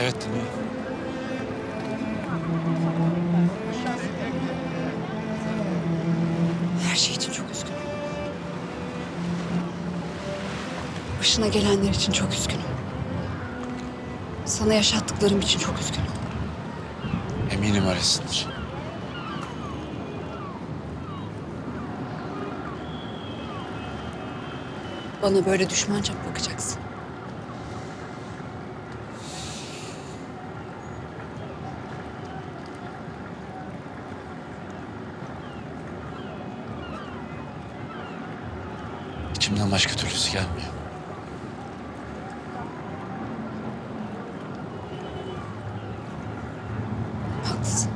Evet dinliyorum. Her şey için çok üzgünüm. Başına gelenler için çok üzgünüm. Sana yaşattıklarım için çok üzgünüm. Eminim öylesindir. Bana böyle düşmanca mı bakacaksın? İçimden başka türlüsü gelmiyor. Haklısın.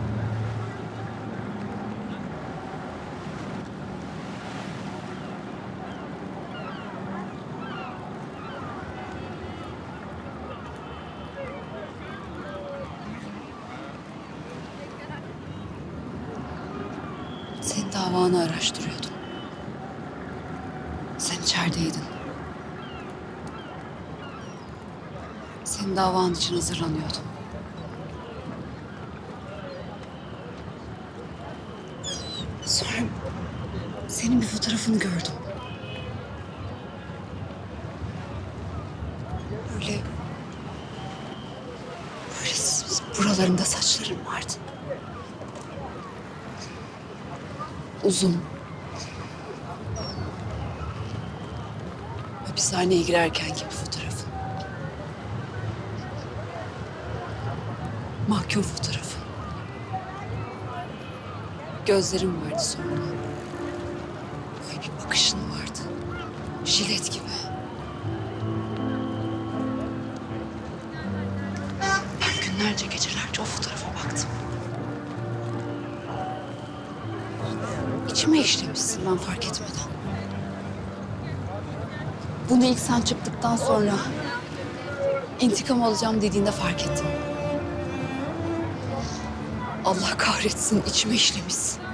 Senin davanı araştırıyordum. İçerideydin. Senin davan için hazırlanıyordum. Sonra senin bir fotoğrafını gördüm. Böyle... Böyle buralarında saçların vardı. Uzun. Hapishaneye girerken gibi fotoğrafın. Mahkum fotoğrafı. Gözlerim vardı sonra. Böyle bir bakışın vardı. Jilet gibi. Ben günlerce gecelerce o fotoğrafa baktım. İçime işlemişsin ben fark etmeden. Bunu ilk sen çıktıktan sonra intikam alacağım dediğinde fark ettim. Allah kahretsin içime işlemişsin.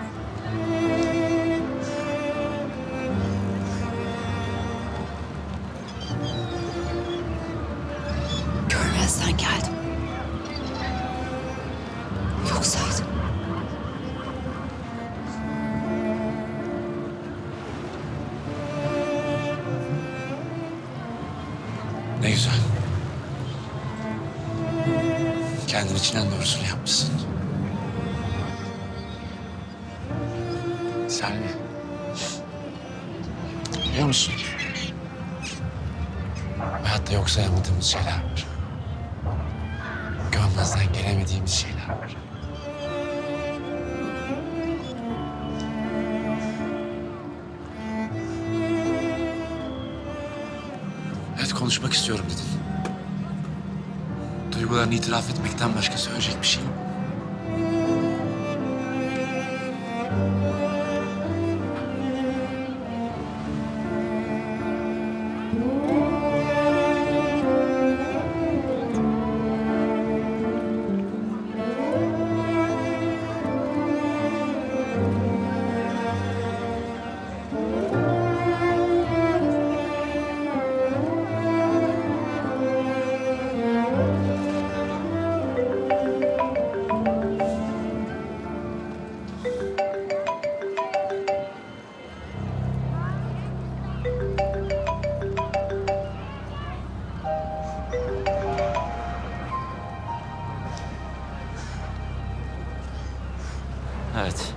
Ne güzel. Kendin için en doğrusunu yapmışsın. Selvi. Biliyor musun? Hayatta yok sayamadığımız şeyler var. Görmezden gelemediğimiz şeyler var. Konuşmak istiyorum dedin. Duygularını itiraf etmekten başka söyleyecek bir şey Evet.